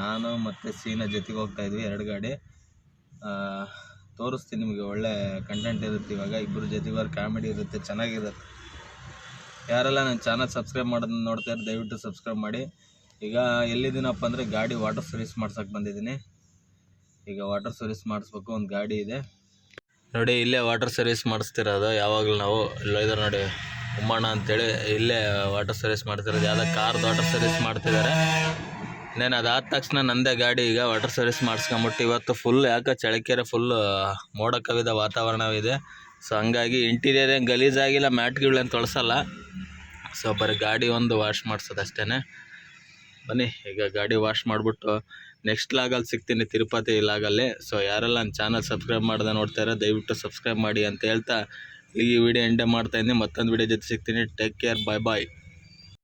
ನಾನು ಮತ್ತು ಸೀನಾ ಜೊತೆಗೆ ಹೋಗ್ತಾ ಇದ್ವಿ ಎರಡು ಗಾಡಿ. ತೋರಿಸ್ತೀನಿ ನಿಮಗೆ, ಒಳ್ಳೆ ಕಂಟೆಂಟ್ ಇರುತ್ತೆ ಇವಾಗ. ಇಬ್ಬರು ಜೊತೆಗೆ ಕಾಮಿಡಿ ಇರುತ್ತೆ ಚೆನ್ನಾಗಿರುತ್ತೆ ಯಾರೆಲ್ಲ ನನ್ನ ಚಾನಲ್ ಸಬ್ಸ್ಕ್ರೈಬ್ ಮಾಡೋದನ್ನ ನೋಡ್ತಾರೆ ದಯವಿಟ್ಟು ಸಬ್ಸ್ಕ್ರೈಬ್ ಮಾಡಿ. ಈಗ ಎಲ್ಲಿದ್ದೀನಪ್ಪ ಅಂದರೆ ಗಾಡಿ ವಾಟರ್ ಸರ್ವಿಸ್ ಮಾಡ್ಸೋಕೆ ಬಂದಿದ್ದೀನಿ. ಈಗ ವಾಟರ್ ಸರ್ವಿಸ್ ಮಾಡಿಸ್ಬೇಕು, ಒಂದು ಗಾಡಿ ಇದೆ. ನೋಡಿ, ಇಲ್ಲೇ ವಾಟರ್ ಸರ್ವಿಸ್ ಮಾಡಿಸ್ತಿರೋದು ಯಾವಾಗಲೂ ನಾವು. ಇಲ್ಲೋದ್ರೆ ನೋಡಿ, ಉಮ್ಮಣ್ಣ ಅಂತೇಳಿ ಇಲ್ಲೇ ವಾಟರ್ ಸರ್ವಿಸ್ ಮಾಡ್ತಿರೋದು. ಯಾವುದೋ ಕಾರ್ದು ವಾಟರ್ ಸರ್ವಿಸ್ ಮಾಡ್ತಿದ್ದಾರೆ. ಇನ್ನೇನು ಅದಾದ ತಕ್ಷಣ ನಂದೇ ಗಾಡಿ ಈಗ ವಾಟರ್ ಸರ್ವಿಸ್ ಮಾಡಿಸ್ಕೊಂಬಿಟ್ಟು ಇವತ್ತು ಫುಲ್ ಯಾಕೆ ಚಳಕೆರೆ ಫುಲ್ ಮೋಡ ಕವಿದ ವಾತಾವರಣವಿದೆ. ಸೊ ಹಂಗಾಗಿ ಇಂಟೀರಿಯರ್ ಏನು ಗಲೀಜಾಗಿಲ್ಲ ಮ್ಯಾಟ್ಗಳೇನು ತೊಳಸಲ್ಲ. ಸೊ ಬರೀ ಗಾಡಿ ಒಂದು ವಾಶ್ ಮಾಡ್ಸೋದು ಅಷ್ಟೇ ಬನ್ನಿ, ಈಗ ಗಾಡಿ ವಾಶ್ ಮಾಡಿಬಿಟ್ಟು ನೆಕ್ಸ್ಟ್ ಲಾಗಲ್ಲಿ ಸಿಗ್ತೀನಿ ತಿರುಪತಿ ಲಾಗಲ್ಲಿ. ಸೊ ಯಾರೆಲ್ಲ ನನ್ನ ಚಾನಲ್ ಸಬ್ಸ್ಕ್ರೈಬ್ ಮಾಡ್ದೆ ನೋಡ್ತಾರೆ ದಯವಿಟ್ಟು ಸಬ್ಸ್ಕ್ರೈಬ್ ಮಾಡಿ ಅಂತ ಹೇಳ್ತಾ ಈ ವಿಡಿಯೋ ಎಂಡೇ ಮಾಡ್ತಾ ಇದ್ದೀನಿ. ಮತ್ತೊಂದು ವಿಡಿಯೋ ಜೊತೆ ಸಿಗ್ತೀನಿ. ಟೇಕ್ ಕೇರ್ ಬಾಯ್ ಬಾಯ್